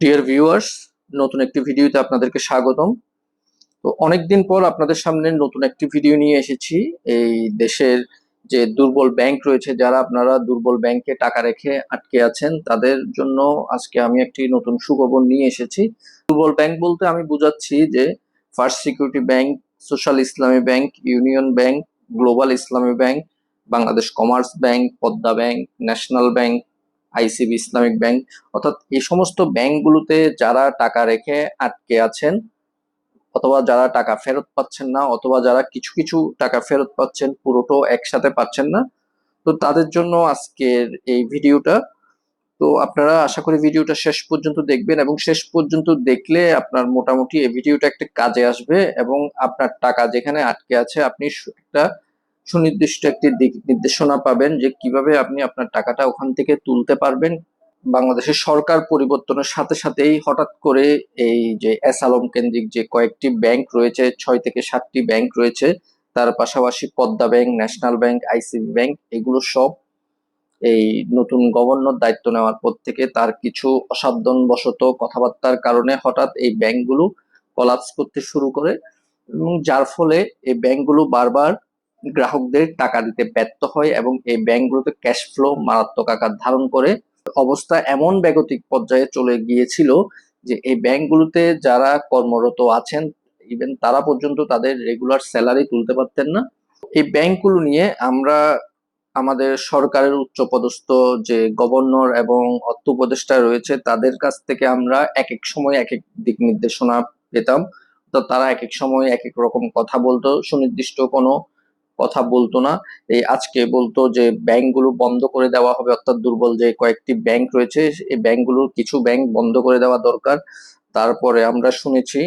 Dear viewers নতুন একটি ভিডিওতে আপনাদেরকে স্বাগতম। তো অনেকদিন পর আপনাদের সামনে নতুন একটি ভিডিও নিয়ে এসেছি। এই দেশের যে দুর্বল ব্যাংক রয়েছে, যারা আপনারা দুর্বল ব্যাংকে টাকা রেখে আটকে আছেন, তাদের জন্য আজকে আমি একটি নতুন সুখবর নিয়ে এসেছি। দুর্বল ব্যাংক বলতে আমি বুঝাচ্ছি যে first security bank social Islami bank union bank global Islami bank Bangladesh commerce bank Padma bank national bank ICB, Islamic bank, অর্থাৎ এই সমস্ত ব্যাংকগুলোতে যারা টাকা রেখে আটকে আছেন, অথবা যারা টাকা ফেরত পাচ্ছেন না, অথবা যারা কিছু কিছু টাকা ফেরত পাচ্ছেন, পুরোটো একসাথে পাচ্ছেন না, তো তাদের জন্য আজকের এই ভিডিওটা। তো আপনারা আশা করি ভিডিওটা শেষ পর্যন্ত দেখবেন এবং শেষ পর্যন্ত দেখলে আপনার মোটামুটি এই ভিডিওটা একটা কাজে আসবে এবং আপনার টাকা যেখানে আটকে আছে, আপনি একটা সুনির্দিষ্ট একটি দিক নির্দেশনা পাবেন যে কীভাবে আপনি আপনার টাকাটা ওখান থেকে তুলতে পারবেন। বাংলাদেশের সরকার পরিবর্তনের সাথে সাথেই হঠাৎ করে এই যে এস আলম কেন্দ্রিক যে কয়েকটি ব্যাংক রয়েছে, ছয় থেকে সাতটি ব্যাংক রয়েছে, তার পাশাপাশি Padma bank, national bank, ICB bank, এগুলো সব এই নতুন গভর্নর দায়িত্ব নেওয়ার পর থেকে তার কিছু অসাবধানবশত কথাবার্তার কারণে হঠাৎ এই ব্যাংকগুলো কলাপস করতে শুরু করে এবং যার ফলে এই ব্যাংকগুলো বারবার গ্রাহকদের টাকা দিতে ব্যর্থ হয় এবং এই ব্যাংকগুলোতে ক্যাশ ফ্লো মারাত্মক আকার ধারণ করে। অবস্থা এমন বেগতিক পর্যায়ে চলে গিয়েছিল যে এই ব্যাংকগুলোতে যারা কর্মরত আছেন ইভেন তারা পর্যন্ত তাদের রেগুলার স্যালারি তুলতে পারতেন না। এই ব্যাংকগুলো নিয়ে আমরা আমাদের সরকারের উচ্চপদস্থ যে গভর্নর এবং অর্থ উপদেষ্টা রয়েছে, তাদের কাছ থেকে আমরা এক এক সময় এক এক দিক নির্দেশনা পেতাম। তো তারা এক এক সময় এক এক রকম কথা বলতো। সুনির্দিষ্ট কোনো কথা বলতো না। এই আজকে বলতো যে, ব্যাংকগুলো বন্ধ করে দেওয়া হবে, অর্থাৎ দুর্বল যে কয়েকটি ব্যাংক রয়েছে, এই ব্যাংকগুলোর কিছু ব্যাংক বন্ধ করে দেওয়া দরকার। তারপরে আমরা শুনেছি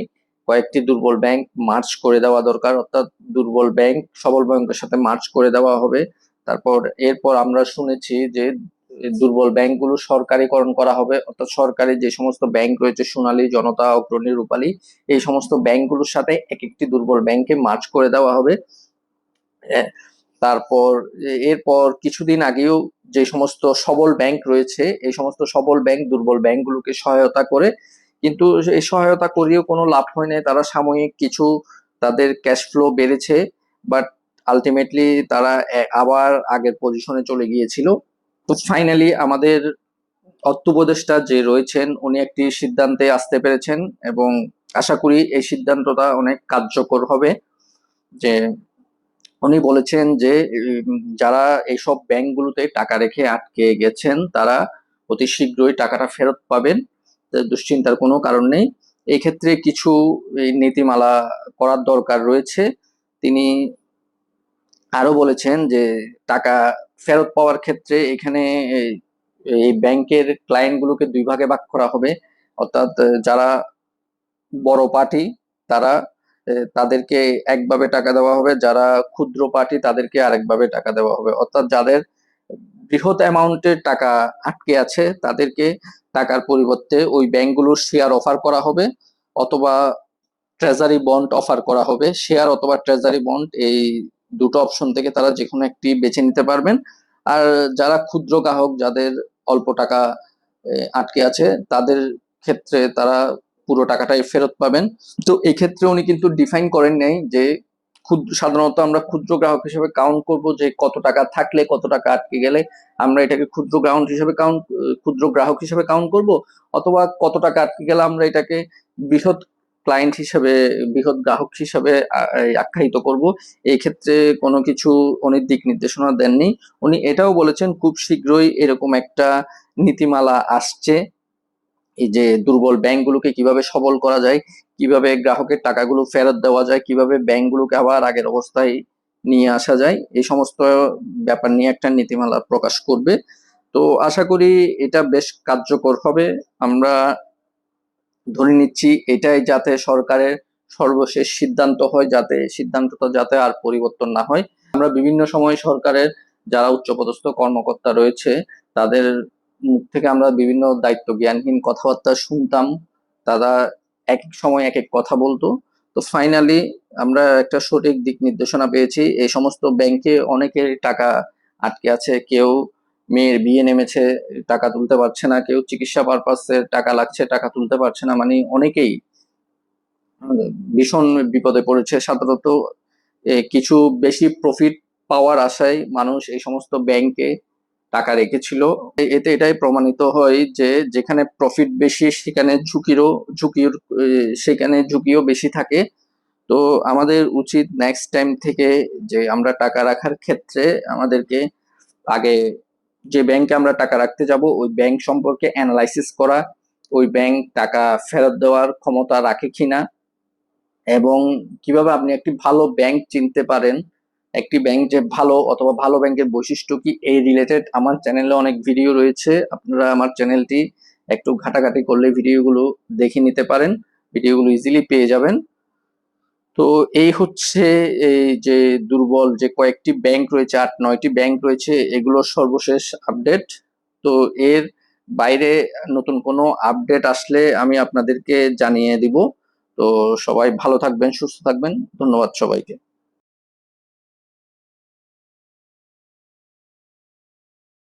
কয়েকটি দুর্বল ব্যাংক মার্চ করে দেওয়া দরকার, অর্থাৎ দুর্বল ব্যাংক সবল ব্যাংকের সাথে মার্চ করে দেওয়া হবে। তারপর এরপর আমরা শুনেছি যে, দুর্বল ব্যাংকগুলো সরকারিকরণ করা হবে, অর্থাৎ সরকারি যে সমস্ত ব্যাংক রয়েছে, সোনালী, জনতা, অগ্রণী, রূপালী, এই সমস্ত ব্যাংকগুলোর সাথে এক একটি দুর্বল ব্যাংকে মার্চ করে দেওয়া হবে। তারপর এরপর কিছুদিন আগেও যে সমস্ত সবল ব্যাংক রয়েছে, এই সমস্ত সবল ব্যাংক, দুর্বল ব্যাংকগুলোকে সহায়তা করে, কিন্তু এই সহায়তা করেও কোনো লাভ হয় না তারা সাময়িক কিছু তাদের ক্যাশ ফ্লো বেড়েছে, বাট আলটিমেটলি তারা আবার আগের পজিশনে চলে গিয়েছিল। তো ফাইনালি আমাদের অর্থ উপদেষ্টা যে রয়েছেন, উনি একটি সিদ্ধান্তে আসতে পেরেছেন এবং আশা করি এই সিদ্ধান্তটা অনেক কার্যকর হবে যে উনি বলেছেন যে যারা এইসব ব্যাংকগুলোতে টাকা রেখে আটকে গেছেন, তারা অতি শীঘ্রই টাকাটা ফেরত পাবেন। দুশ্চিন্তার কোনো কারণ নেই। এই ক্ষেত্রে কিছু নীতিমালা করার দরকার রয়েছে। তিনি আরও বলেছেন যে, টাকা ফেরত পাওয়ার ক্ষেত্রে এখানে এই- ব্যাংকের ক্লায়েন্টগুলোকে দুই ভাগে ভাগ করা হবে। অর্থাৎ যারা বড় পার্টি, তারা তাদেরকে একভাবে টাকা দেওয়া হবে, যারা ক্ষুদ্র পার্টি তাদেরকে আরেকভাবে টাকা দেওয়া হবে। অর্থাৎ যাদের বৃহৎ অ্যামাউন্টের টাকা আটকে আছে, তাদেরকে টাকার পরিবর্তে ওই ব্যাংকগুলোর শেয়ার অফার করা হবে অথবা ট্রেজারি বন্ড অফার করা হবে। শেয়ার অথবা ট্রেজারি বন্ড এই দুটো অপশন থেকে তারা যে কোনো একটি বেছে নিতে পারবেন। আর যারা ক্ষুদ্র গ্রাহক, যাদের অল্প টাকা আটকে আছে, তাদের ক্ষেত্রে তারা পুরো টাকাটাই ফেরত পাবেন। তো এই ক্ষেত্রে উনি কিন্তু ডিফাইন করেন নাই যে ক্ষুদ্র সাধারণত আমরা ক্ষুদ্র গ্রাহক হিসেবে কাউন্ট করব যে কত টাকা থাকলে কত টাকা আটকে গেলে আমরা এটাকে ক্ষুদ্র গ্রাহক হিসেবে কাউন্ট ক্ষুদ্র গ্রাহক হিসেবে কাউন্ট করব, অথবা কত টাকা আটকে গেলে আমরা এটাকে বৃহৎ ক্লায়েন্ট হিসেবে, বৃহৎ গ্রাহক হিসেবে আখ্যায়িত করব। এই ক্ষেত্রে কোনো কিছু উনি দিক নির্দেশনা দেননি। উনি এটাও বলেছেন, খুব শীঘ্রই এরকম একটা নীতিমালা আসছে। যে দুর্বল ব্যাংকগুলোকে কীভাবে সবল করা যায়, কীভাবে গ্রাহকের টাকাগুলো ফেরত দেওয়া যায়, কীভাবে ব্যাংকগুলোকে আবার আগের অবস্থায় নিয়ে আসা যায়, এই সমস্ত ব্যাপার নিয়ে একটা নীতিমালা প্রকাশ করবে। তো আশা করি এটা বেশ কার্যকর হবে। আমরা ধরে নিচ্ছি এটাই যাতে সরকারের সর্বশেষ সিদ্ধান্ত হয়, যাতে সিদ্ধান্তটা যাতে আর পরিবর্তন না হয়। আমরা বিভিন্ন সময় সরকারের যারা উচ্চপদস্থ কর্মকর্তা রয়েছে, তাদের মুখ থেকে আমরা বিভিন্ন দায়িত্ব, জ্ঞানহীন কথাবার্তা শুনতাম। তারা এক এক সময় এক এক কথা বলতো। তো ফাইনালি আমরা একটা সঠিক দিক নির্দেশনা পেয়েছি। এই সমস্ত ব্যাংকে অনেকের টাকা আটকে আছে। কেউ মেয়ের বিয়ে নেমেছে, টাকা তুলতে পারছে না। কেউ চিকিৎসা পারপাসে টাকা লাগছে, টাকা তুলতে পারছে না। মানে অনেকেই ভীষণ বিপদে পড়েছে। সাধারণত কিছু বেশি প্রফিট পাওয়ার আশায় মানুষ এই সমস্ত ব্যাংকে টাকা রেখেছিল। এতে এটাই প্রমাণিত হয় যে যেখানে প্রফিট বেশি, সেখানে ঝুঁকিরও, ঝুঁকির সেখানে ঝুঁকিও বেশি থাকে। তো আমাদের উচিত নেক্সট টাইম থেকে যে আমরা টাকা রাখার ক্ষেত্রে আমাদেরকে আগে যে ব্যাংকে আমরা টাকা রাখতে যাব, ওই ব্যাংক সম্পর্কে অ্যানালাইসিস করা, ওই ব্যাংক টাকা ফেরত দেওয়ার ক্ষমতা রাখে কিনা এবং কীভাবে আপনি একটি ভালো ব্যাংক চিনতে পারেন একটি ব্যাংক যে ভালো অথবা ভালো ব্যাংকের বৈশিষ্ট্য কি এই রিলেটেড আমার চ্যানেলে অনেক ভিডিও রয়েছে। আপনারা আমার চ্যানেলটি একটু ঘাটাঘাটি করলে ভিডিওগুলো দেখে নিতে পারেন ভিডিওগুলো ইজিলি পেয়ে যাবেন। তো এই হচ্ছে এই যে দুর্বল যে কয়েকটি ব্যাংক রয়েছে, আট, নয়টি ব্যাংক রয়েছে, এগুলোর সর্বশেষ আপডেট তো এর বাইরে নতুন কোনো আপডেট আসলে আমি আপনাদেরকে জানিয়ে দিব। তো সবাই ভালো থাকবেন, সুস্থ থাকবেন। ধন্যবাদ সবাইকে।